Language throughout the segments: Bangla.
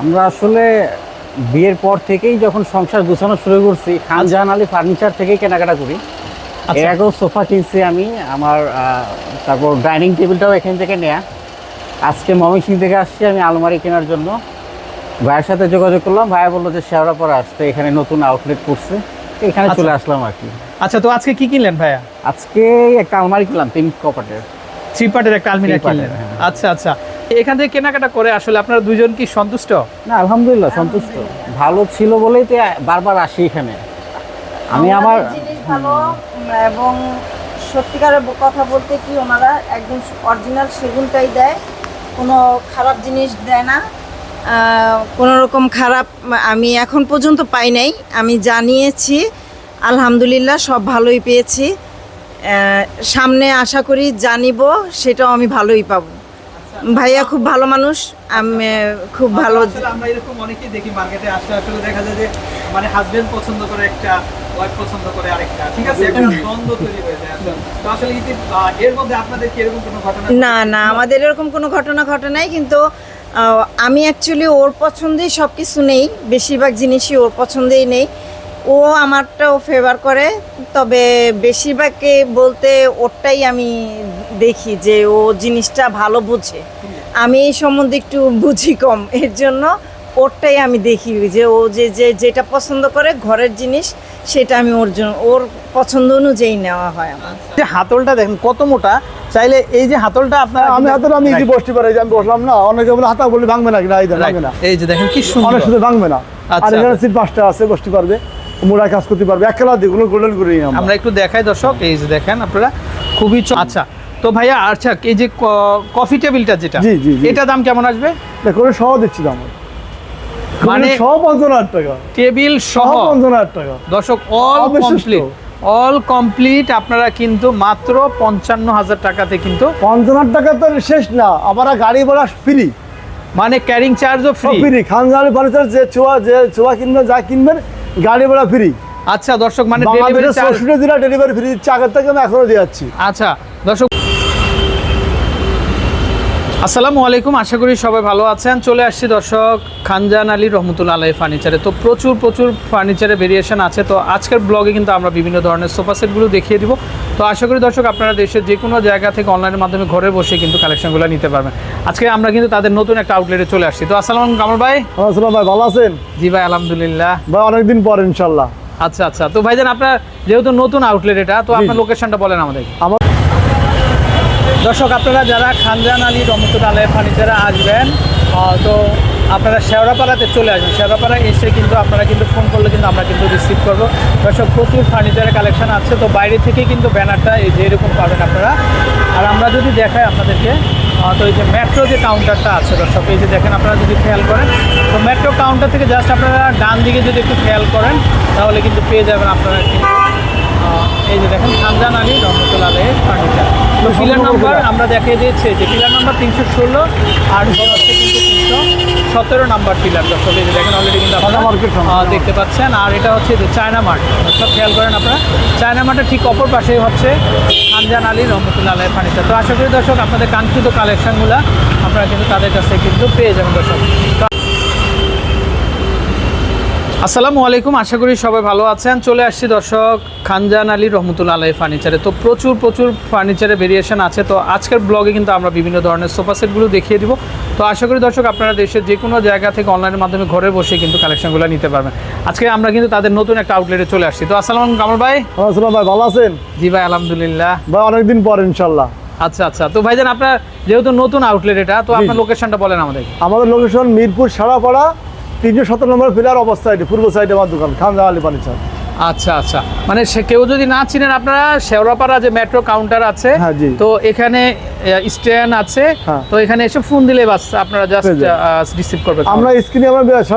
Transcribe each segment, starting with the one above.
আমরা আসলে বিয়ের পর থেকেই যখন সংসার গুছানো শুরু করছি খানজাহান আলী ফার্নিচার থেকেই কেনাকাটা করি। আচ্ছা। এর আগেও সোফা কিনছি আমি আমার তারপর ডাইনিং টেবিলটাও এখান থেকে নেয়া। আজকে ময়মনসিং থেকে আসছি আমি আলমারি কেনার জন্য। ভাইয়ের সাথে যোগাযোগ করলাম ভাইয়া বলল যে শেওড়াপাড়া আসতে এখানে নতুন আউটলেট করছে। এখানে আচ্ছা। চলে আসলাম আর কি। আচ্ছা তো আজকে কি কিনলেন ভাইয়া? আজকে একটা আলমারি কিনলাম তিন কপাটের থ্রি পার্টের একটা আলমিরা কিনলেন। হ্যাঁ। আচ্ছা আচ্ছা। এখান থেকে কেনাকাটা করে আসলে আপনারা দুজন কি সন্তুষ্ট? না আলহামদুলিল্লাহ সন্তুষ্ট। ভালো ছিল বলেই তো বারবার আসি এখানে। আমি আমার ভালো এবং সত্যিকারের কথা বলতে কি ওনারা একদম অরিজিনাল সেগুনটাই দেয়। কোনো খারাপ জিনিস দেয় না। কোনো রকম খারাপ আমি এখন পর্যন্ত পাই নাই। আমি জানিয়েছি আলহামদুলিল্লাহ সব ভালোই পেয়েছি। সামনে আশা করি জানিব সেটাও আমি ভালোই পাবো। ভাইয়া খুব ভালো মানুষ আমি খুব ভালো আসলে আমরা এরকম অনেকেই দেখি মার্কেটে আসলে আসলে দেখা যায় যে মানে হাজবেন্ড পছন্দ করে একটা ওয়াইফ পছন্দ করে আরেকটা ঠিক আছে একটা দ্বন্দ্ব তৈরি হয়ে যায় আসলে। তো আসলে এর মধ্যে আপনাদের কি এরকম কোনো ঘটনা না না আমাদের এরকম কোনো ঘটনা ঘটে নাই কিন্তু আমি অ্যাকচুয়ালি ওর পছন্দেই সব কিছু নেই বেশিরভাগ জিনিসই ওর পছন্দেই নেই ও আমারটাও ফেভার করে তবে বেশিরভাগকে বলতে ওরটাই আমি দেখি যে ও জিনিসটা ভালো বুঝে। আমি এই সম্বন্ধে একটু বুঝি কম এর জন্য ওরটাই আমি দেখি যে ও যে যে যেটা পছন্দ করে ঘরের জিনিস সেটা আমি ওর জন্য ওর পছন্দ অনুযায়ী নেওয়া হয় আমার। যে হাতলটা দেখেন কত মোটা চাইলে এই যে হাতলটা আপনার আমি কিন্তু- হাতে আমি ইজি বসতে পারি আমি বসলাম না অনেকে বলে হাতা বলে ভাঙবে না কিনা এই ভাঙবে না। এই যে দেখেন কি অনেক সুন্দর। শুধু ভাঙবে না। আর আচ্ছা। এখানে সিট পাঁচটা আছে বসতে পারবে। মোড়ায় কাজ করতে পারবে। এক খেলা দিয়ে গোল্ডেন করে আমরা। একটু দেখাই দর্শক এই যে দেখেন আপনারা খুবই আচ্ছা তো ভাইয়া আচ্ছা এই যে কফি টেবিলটা যেটা জি, জি, জি। এটা দাম কেমন আসবে? করে সহ দিচ্ছি দাম। মানে- সহ পঞ্চান্ন হাজার টাকা। টেবিল সহ পঞ্চান্ন হাজার টাকা। দর্শক অল। কমপ্লিট অল কমপ্লিট আপনারা কিন্তু মাত্র পঞ্চান্ন হাজার টাকাতে কিন্তু পঞ্চান্ন হাজার টাকা তো শেষ না আবার গাড়ি ভাড়া ফ্রি মানে ক্যারিং চার্জও ফ্রি ফ্রি খানজানি ফার্নিচার যে ছোঁয়া যে ছোঁয়া কিনবেন যা কিনবেন গাড়ি ভাড়া ফ্রি আচ্ছা দর্শক মানে ডেলিভারি চার্জ চৌষট্টি জেলা ডেলিভারি ফ্রি দিচ্ছে আগের থেকে আমি এখনও দিয়ে যাচ্ছি। আচ্ছা দর্শক আসসালামু আলাইকুম আশা করি সবাই ভালো আছেন। চলে আসছি দর্শক খানজান আলী রহমতুল্লা আলাই ফার্নিচারে। তো প্রচুর প্রচুর ফার্নিচারের ভেরিয়েশন আছে। তো আজকের ব্লগে কিন্তু আমরা বিভিন্ন ধরনের সোফা সেটগুলো দেখিয়ে দিব। তো আশা করি দর্শক আপনারা দেশের যে কোনো জায়গা থেকে অনলাইনের মাধ্যমে ঘরে বসে কিন্তু কালেকশনগুলো নিতে পারবেন। আজকে আমরা কিন্তু তাদের নতুন একটা আউটলেটে চলে আসছি। তো আসসালামু কামর ভাই। আসসালাম ভাই ভালো আছেন? জি ভাই আলহামদুলিল্লাহ। ভাই অনেকদিন পর ইনশাল্লাহ আচ্ছা আচ্ছা। তো ভাইজান আপনার যেহেতু নতুন আউটলেট এটা তো আপনার লোকেশনটা বলেন আমাদের। আমার দর্শক, আপনারা যারা খানজান আলী রহমতুল আলহ ফার্নিচারে আসবেন তো আপনারা শেওড়াপাড়াতে চলে আসবেন। শেওড়াপাড়া এসে কিন্তু আপনারা কিন্তু ফোন করলে কিন্তু আমরা কিন্তু রিসিভ করব। দর্শক, প্রচুর ফার্নিচারের কালেকশান আছে, তো বাইরে থেকে কিন্তু ব্যানারটা এই যে এরকম পাবেন আপনারা। আর আমরা যদি দেখাই আপনাদেরকে তো এই যে মেট্রো যে কাউন্টারটা আছে, দর্শক, এই যে দেখেন আপনারা যদি খেয়াল করেন, তো মেট্রো কাউন্টার থেকে জাস্ট আপনারা ডান দিকে যদি একটু খেয়াল করেন, তাহলে কিন্তু পেয়ে যাবেন আপনারা কিন্তু এই যে দেখেন খানজান আলী রহমতুল আলহ ফার্নিচার তো পিলার নাম্বার আমরা দেখিয়ে দিয়েছি যে পিলার নাম্বার তিনশো ষোলো আর হচ্ছে কিন্তু তিনশো সতেরো নাম্বার পিলার দর্শক এই যে দেখেন অলরেডি কিন্তু আপনারা দেখতে পাচ্ছেন। আর এটা হচ্ছে যে চায়না মার্ট দর্শক খেয়াল করেন আপনারা চায়না মার্টের ঠিক অপর পাশেই হচ্ছে খানজান আলী রহমতুল্লাহ আলহ ফার্নিচার তো আশা করি দর্শক আপনাদের কাঙ্ক্ষিত কালেকশনগুলো আপনারা কিন্তু তাদের কাছে কিন্তু পেয়ে যাবেন দর্শক। আসসালামু আলাইকুম আশা করি সবাই ভালো আছেন। চলে আসছি দর্শক খানজান আলী রহমতুল্লা আলাই ফার্নিচারে। তো প্রচুর প্রচুর ফার্নিচারের ভেরিয়েশন আছে। তো আজকের ব্লগে কিন্তু আমরা বিভিন্ন ধরনের সোফা সেটগুলো দেখিয়ে দিব। তো আশা করি দর্শক আপনারা দেশের যে কোনো জায়গা থেকে অনলাইনের মাধ্যমে ঘরে বসে কিন্তু কালেকশনগুলো নিতে পারবেন। আজকে আমরা কিন্তু তাদের নতুন একটা আউটলেটে চলে আসছি। তো আসসালামু কামর ভাই। আসসালাম ভাই ভালো আছেন? জি ভাই আলহামদুলিল্লাহ। ভাই অনেকদিন পর ইনশাল্লাহ আচ্ছা আচ্ছা। তো ভাইজান আপনার যেহেতু নতুন আউটলেট এটা তো আপনার লোকেশনটা বলেন আমাদের। আমাদের লোকেশন মিরপুর সারাপাড়া তিনশো সতেরো নম্বর ফিলার অবস্থা এটি পূর্ব সাইডে আমার দোকান খানজা আলী ফার্নিচার আচ্ছা আচ্ছা মানে সে কেউ যদি না চিনেন আপনারা শেওড়াপাড়া যে মেট্রো কাউন্টার আছে হ্যাঁ। তো এখানে স্ট্যান্ড আছে। হ্যাঁ। তো এখানে এসে ফোন দিলে বাস আপনারা জাস্ট রিসিভ করবেন আমরা স্ক্রিনে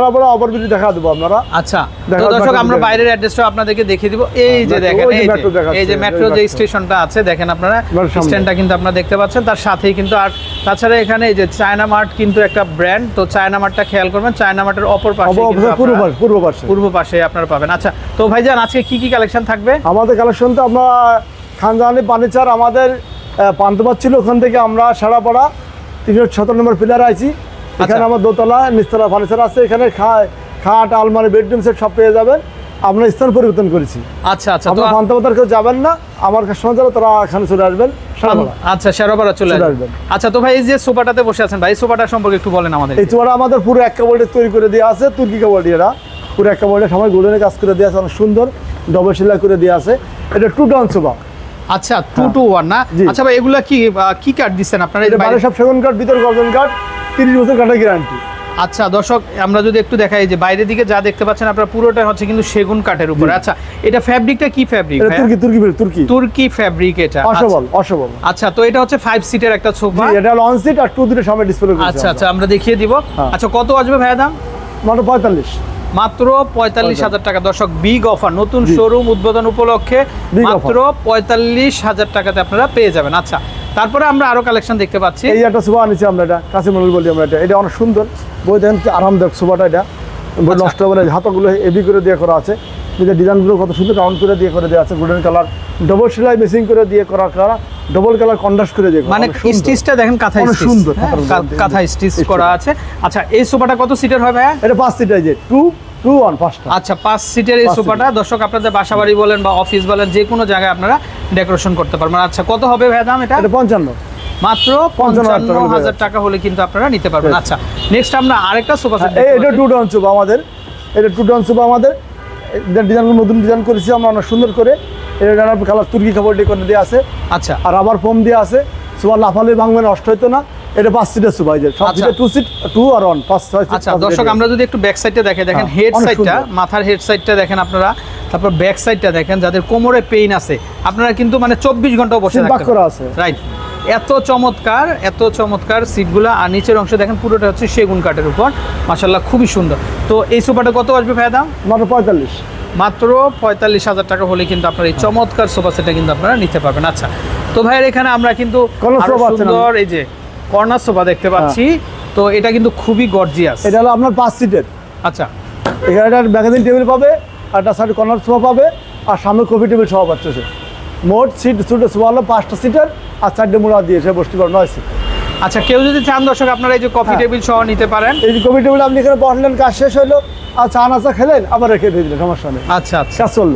আমরা অপরবিটি দেখা দেবো আপনারা। আচ্ছা। তো দর্শক আমরা বাইরের অ্যাড্রেসটা আপনাদেরকে দেখিয়ে দিব। এই যে metro, দেখেন এই যে- যে মেট্রো যে স্টেশনটা আছে দেখেন আপনারা স্ট্যান্ডটা কিন্তু আপনারা দেখতে পাচ্ছেন। তার সাথেই কিন্তু আর তাছাড়া এখানে এই যে চায়না মার্ট কিন্তু একটা ব্র্যান্ড তো চায়না মার্টটা খেয়াল করবেন চায়না মার্টের অপর পাশে পূর্ব পাশে পূর্ব পাশে। আপনারা পাবেন। আচ্ছা তো ভাইজান আজকে কি কি কালেকশন থাকবে? আমাদের কালেকশন তো আমরা খানজানি ফার্নিচার আমাদের পান্তবাদ ছিল ওখান থেকে আমরা সারাপাড়া তিনশো সতেরো নম্বর ফিলার আইছি। এখানে আচ্ছা। আমার দোতলা নিচতলা ফার্নিচার আছে। এখানে খাট আলমারি বেডরুম সেট সব পেয়ে যাবেন। আমরা স্থান পরিবর্তন করেছি। আচ্ছা আচ্ছা। আপনার ফান্তাবাদার কেউ যাবেন না। আমার কাস্টমার যারা তারা এখানে চলে আসবেন। আচ্ছা শেরোপাড়া চলে আসবেন। আচ্ছা তো ভাই এই যে সোফাটাতে বসে আছেন ভাই এই সোফাটা সম্পর্কে একটু বলেন আমাদের এই চোয়ারা আমাদের পুরো এক কাপড়ে তৈরি করে দেওয়া আছে তুর্কি কাপড় এরা। পুরো এক কাপড়ে সবাই গোল্ডেনে কাজ করে দেওয়া আছে অনেক সুন্দর ডবল সেলাই করে দেওয়া আছে। এটা টু ডাউন সোফা। আচ্ছা টু টু ওয়ান না? আচ্ছা ভাই এগুলা কি কি কাঠ দিচ্ছেন আপনারা? বাইরে সব সেগুন কাঠ ভিতর গর্জন কাঠ তিরিশ বছর কাঠের গ্যারান্টি আচ্ছা দর্শক আমরা যদি একটু দেখাই যে বাইরের দিকে যা দেখতে পাচ্ছেন আপনারা পুরোটা হচ্ছে কিন্তু সেগুন কাঠের উপরে। আচ্ছা এটা ফ্যাব্রিকটা কি ফ্যাব্রিক তুর্কি তুর্কি তুর্কি। তুর্কি ফ্যাব্রিক এটা। আচ্ছা। অসবল অসবল। আচ্ছা তো এটা হচ্ছে ফাইভ সিটের একটা সোফা এটা লঞ্চ সিট আর টু দুটো সামনে ডিসপ্লে আচ্ছা আচ্ছা আমরা দেখিয়ে দিব। হ্যাঁ। আচ্ছা কত আসবে ভাইয়া দাম? মাত্র পঁয়তাল্লিশ। মাত্র পঁয়তাল্লিশ হাজার টাকা দর্শক বিগ অফার নতুন শোরুম উদ্বোধন উপলক্ষে মাত্র পঁয়তাল্লিশ হাজার টাকাতে আপনারা পেয়ে যাবেন আচ্ছা তারপরে আমরা আরও কালেকশন দেখতে পাচ্ছি এই একটা সোফা আনিছি আমরা এটা কাশিমুল বলি আমরা এটা এটা অনেক সুন্দর বই দেখেন কি আরামদায়ক সোফাটা এটা আচ্ছা। নষ্ট হবে না হাতগুলো এবি করে দিয়ে করা আছে যে ডিজাইনগুলো কত সুন্দর রাউন্ড করে দিয়ে করে দেওয়া আছে গোল্ডেন কালার ডবল সেলাই মেসিং করে দিয়ে করা করা ডবল কালার কন্ডাস্ট করে দিয়ে মানে স্টিচটা দেখেন কাঁথা স্টিচ সুন্দর, হ্যাঁ। কাঁথা স্টিচ করা আছে। আচ্ছা এই সোফাটা কত সিটের হয়? ভাইয়া এটা পাঁচ সিটার যে টু টু ওয়ান পাঁচটা। আচ্ছা পাঁচ সিটের এই সোফাটা। দর্শক আপনাদের বাসা বাড়ি বলেন বা অফিস বলেন যে কোনো জায়গায় আপনারা ডেকোরেশন করতে পারবেন। আচ্ছা কত হবে ভাইয়া দাম এটা? পঞ্চান্ন। মাত্র পঞ্চান্ন হাজার টাকা হলে কিন্তু আপনারা নিতে পারবেন। আচ্ছা নেক্সট আমরা আরেকটা সোফা সেট এই এটা টু ডাউন সোফা আমাদের। এটা টু ডাউন সোফা আমাদের। ডিজাইনগুলো নতুন ডিজাইন করেছি আমরা অনেক সুন্দর করে। এটা কালার তুর্কি কাপড় করে দিয়ে আছে। আচ্ছা। আর আবার ফোম দিয়ে আছে। সোফা লাফালে ভাঙবে নষ্ট হইতো না। এটা পাঁচ সিটের সব। সিটে টু সিট টু আর ওয়ান পাঁচ ছয় আচ্ছা দর্শক আমরা যদি একটু ব্যাক সাইডটা দেখে দেখেন হ্যাঁ, হেড সাইডটা মাথার হেড সাইডটা দেখেন আপনারা। তারপর ব্যাক সাইডটা দেখেন যাদের কোমরে পেইন আছে আপনারা কিন্তু মানে চব্বিশ ঘন্টাও বসে করা আছে। রাইট এত চমৎকার এত চমৎকার সিটগুলো। আর নিচের অংশ দেখেন পুরোটা হচ্ছে সেগুন কাঠের উপর। মাসাল্লাহ খুবই সুন্দর। তো এই সোফাটা কত আসবে ভাইয়া দাম? মাত্র পঁয়তাল্লিশ। মাত্র পঁয়তাল্লিশ হাজার টাকা হলে কিন্তু আপনার এই চমৎকার সোফা সেটটা কিন্তু আপনারা নিতে পারবেন। আচ্ছা তো ভাইয়ের এখানে আমরা কিন্তু সুন্দর এই যে কর্নার সোফা দেখতে পাচ্ছি। তো এটা কিন্তু খুবই গর্জিয়াস। এটা হলো আপনার পাঁচ সিটের। আচ্ছা। এখানে একটা ম্যাগাজিন টেবিল পাবে আর একটা সাইড কর্নার সোফা পাবে আর সামনে কফি টেবিল সহ পাচ্ছে মোট সিট সুটে সোফা হলো পাঁচটা সিটের আর চারটে মূলা দিয়ে সে বসতে পারবে নয় সিট। আচ্ছা কেউ যদি চান দর্শক আপনারা এই যে কফি হ্যাঁ। টেবিল সহ নিতে পারেন। এই যে কফি টেবিল আপনি এখানে বসলেন কাজ শেষ হলো আর চা নাচা খেলেন আবার রেখে দিয়ে দিলেন সমস্যা নেই। আচ্ছা আচ্ছা। কাজ চলল।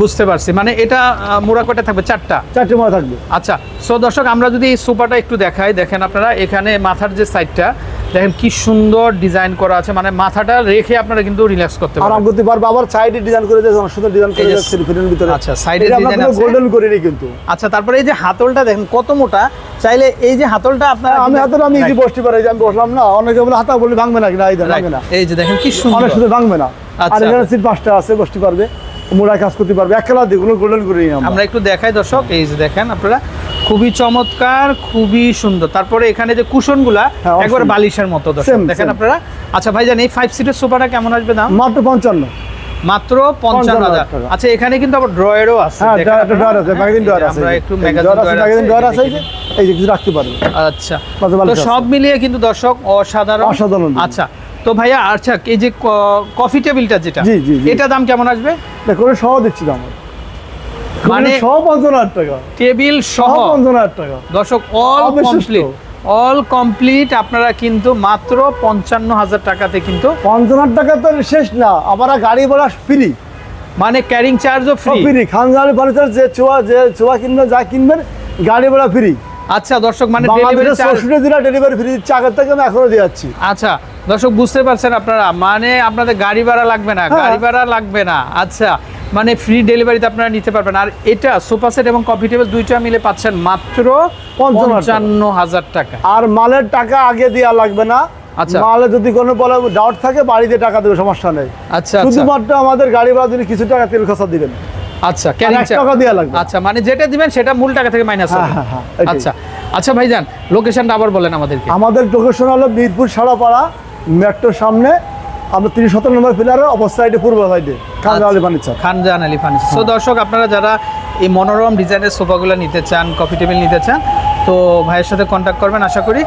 বুঝতে পারছি। মানে এটা মোড়া কটা থাকবে? চারটা? চারটে মোড়া থাকবে। আচ্ছা সো দর্শক আমরা যদি এই সোফাটা একটু দেখাই দেখেন আপনারা এখানে মাথার যে সাইডটা দেখেন কি সুন্দর ডিজাইন করা আছে মানে মাথাটা রেখে আপনারা কিন্তু রিল্যাক্স করতে আরাম করতে পারবে আবার সাইডে ডিজাইন করে দিয়েছে সুন্দর ডিজাইন করে দিয়েছে ভিতরে। আচ্ছা, design কোনো আছে। গোল্ডেন করিনি কিন্তু। আচ্ছা তারপরে এই যে হাতলটা দেখেন কত মোটা? চাইলে এই যে হাতলটা আপনারা আমি হাতে আমি ইজি বসতে পারি আমি বসলাম না অনেকে বলে হাতা বলে ভাঙবে না কিনা এই ভাঙবে না। এই যে দেখেন কি অনেক সুন্দর সুন্দর ভাঙবে না। আর আচ্ছা। এখানে সিট পাঁচটা আছে বসতে পারবে মুড়ায় কাজ করতে পারবে। এক খেলা দিয়ে কোনো গোল্ডেন আমরা। আমরা একটু দেখাই দর্শক এই যে দেখেন আপনারা। খুবই চমৎকার খুবই সুন্দর। তারপরে এখানে যে কুশনগুলা হ্যাঁ, একবার বালিশের মতো দেখেন. আপনারা? আচ্ছা ভাইজান এই ফাইভ সিটের সোফাটা কেমন আসবে দাম? মাত্র পঞ্চান্ন। মাত্র পঞ্চান্ন হাজার। আচ্ছা এখানে কিন্তু আবার ড্রয়ারও আছে। হ্যাঁ আমরা একটু ম্যাগাজিন আছে এই যে কিছু রাখতে পারবে আচ্ছা। তো সব মিলিয়ে কিন্তু দর্শক অসাধারণ। অসাধারণ। আচ্ছা তো ভাইয়া আচ্ছা এই যে কফি টেবিলটা যেটা। এটা দাম কেমন আসবে? করে সহ দিচ্ছি দাম। মানে- মানে সহ পঞ্চান্ন হাজার টাকা। টেবিল সহ। সহ পঞ্চান্ন হাজার টাকা। দর্শক অল কমপ্লিট অল কমপ্লিট আপনারা কিন্তু মাত্র পঞ্চান্ন হাজার টাকাতে কিন্তু পঞ্চান্ন হাজার টাকা তো শেষ না গাড়ি ভাড়া ফ্রি মানে ক্যারিং চার্জও ফ্রি ফ্রি খানজানি ফার্নিচার যে ছোয়া যে ছোয়া কিনবেন যা কিনবেন গাড়ি ভাড়া ফ্রি আচ্ছা দর্শক মানে ডেলিভারি চার্জ চৌষট্টি ডেলিভারি ফ্রি দিচ্ছে আগের থেকে আমি এখনও দিয়ে যাচ্ছি আচ্ছা দর্শক বুঝতে পারছেন আপনারা? মানে আপনাদের গাড়ি ভাড়া লাগবে না হ্যাঁ। গাড়ি ভাড়া লাগবে না। আচ্ছা মানে ফ্রি ডেলিভারিতে আপনারা নিতে পারবেন। আর এটা সোফা সেট এবং কফি টেবিল দুইটা মিলে পাচ্ছেন মাত্র পঞ্চান্ন হাজার টাকা। আর মালের টাকা আগে দেওয়া লাগবে না। আচ্ছা। মালে যদি কোনো বলে ডাউট থাকে বাড়িতে টাকা দেবে সমস্যা নেই। আচ্ছা আচ্ছা। শুধুমাত্র আমাদের গাড়ি ভাড়া যদি কিছু টাকা তেল খরচা দিবেন। আচ্ছা এক টাকা দেওয়া লাগবে। আচ্ছা মানে যেটা দিবেন সেটা মূল টাকা থেকে মাইনাস হ্যাঁ, হবে। হ্যাঁ, হ্যাঁ। আচ্ছা আচ্ছা ভাইজান লোকেশনটা আবার বলেন আমাদেরকে। আমাদের লোকেশন হলো মিরপুর সারাপাড়া মেট্রোর সামনে আমরা তিরিশ সতেরো নম্বর পিলারে সাইডে পূর্ব সাইডে Khanja Ali furniture. Khanjahan Ali furniture. So দর্শক, আপনারা যারা এই মনোরম ডিজাইনের সোফাগুলো নিতে চান কফি টেবিল নিতে চান, তো ভাইয়ের সাথে কন্ট্যাক্ট করবেন, আশা করি।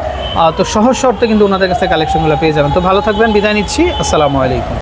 তো সহজ শর্তে কিন্তু ওনাদের কাছে কালেকশনগুলো পেয়ে যাবেন। তো ভালো থাকবেন, বিদায় নিচ্ছি। আসসালামু আলাইকুম।